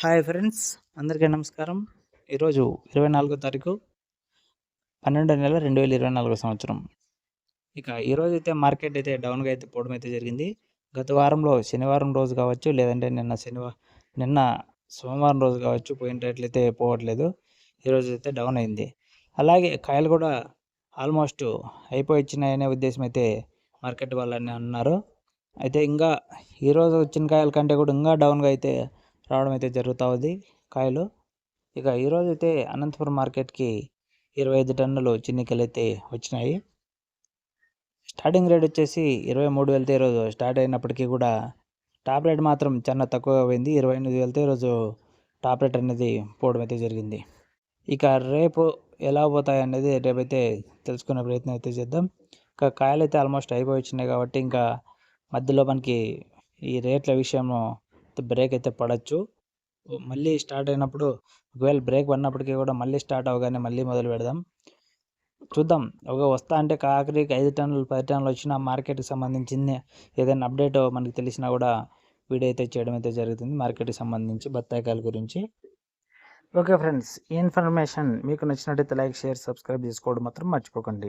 Hi friends అందరికీ నమస్కారం. ఈరోజు ఇరవై నాలుగో తారీఖు పన్నెండో నెల రెండు వేల ఇరవై నాలుగో సంవత్సరం. ఇక ఈరోజు అయితే మార్కెట్ అయితే డౌన్గా అయితే పోవడం అయితే జరిగింది. గత వారంలో శనివారం రోజు కావచ్చు లేదంటే నిన్న శనివారం నిన్న సోమవారం రోజు కావచ్చు పోయినట్లయితే పోవట్లేదు. ఈరోజు అయితే డౌన్ అయింది. అలాగే కాయలు కూడా ఆల్మోస్ట్ అయిపోయిచ్చినాయనే ఉద్దేశం అయితే మార్కెట్ వాళ్ళని అన్నారు. అయితే ఇంకా ఈరోజు వచ్చిన కాయల కంటే కూడా ఇంకా డౌన్గా అయితే రావడం అయితే జరుగుతూ ఉంది. కాయలు ఇక ఈరోజు అయితే అనంతపురం మార్కెట్కి ఇరవై ఐదు టన్నులు చిన్నికలు అయితే వచ్చినాయి. స్టార్టింగ్ రేట్ వచ్చేసి ఇరవై మూడు వెళ్తే ఈరోజు స్టార్ట్ అయినప్పటికీ కూడా టాప్ రేట్ మాత్రం చాలా తక్కువగా పోయింది. ఇరవై ఎనిమిది వెళ్తే ఈరోజు టాప్ రేట్ అనేది పోవడం అయితే జరిగింది. ఇక రేపు ఎలా పోతాయి అనేది రేపైతే తెలుసుకునే ప్రయత్నం అయితే చేద్దాం. ఇంకా కాయలు అయితే ఆల్మోస్ట్ అయిపోయి వచ్చినాయి కాబట్టి ఇంకా మధ్యలో మనకి ఈ రేట్ల విషయంలో బ్రేక్ అయితే పడవచ్చు మళ్ళీ స్టార్ట్ అయినప్పుడు ఒకవేళ బ్రేక్ పడినప్పటికీ కూడా మళ్ళీ స్టార్ట్ అవగానే మళ్ళీ మొదలు పెడదాం. చూద్దాం. ఒక వస్తా అంటే ఆఖరికి ఐదు టన్నులు పది టన్నులు వచ్చిన మార్కెట్కి సంబంధించింది ఏదైనా అప్డేట్ మనకి తెలిసినా కూడా వీడియో అయితే చేయడం అయితే జరుగుతుంది మార్కెట్కి సంబంధించి బత్తాయికాయల గురించి. ఓకే ఫ్రెండ్స్ ఈ ఇన్ఫర్మేషన్ మీకు నచ్చినట్టయితే లైక్ షేర్ సబ్స్క్రైబ్ చేసుకోవడం మాత్రం మర్చిపోకండి.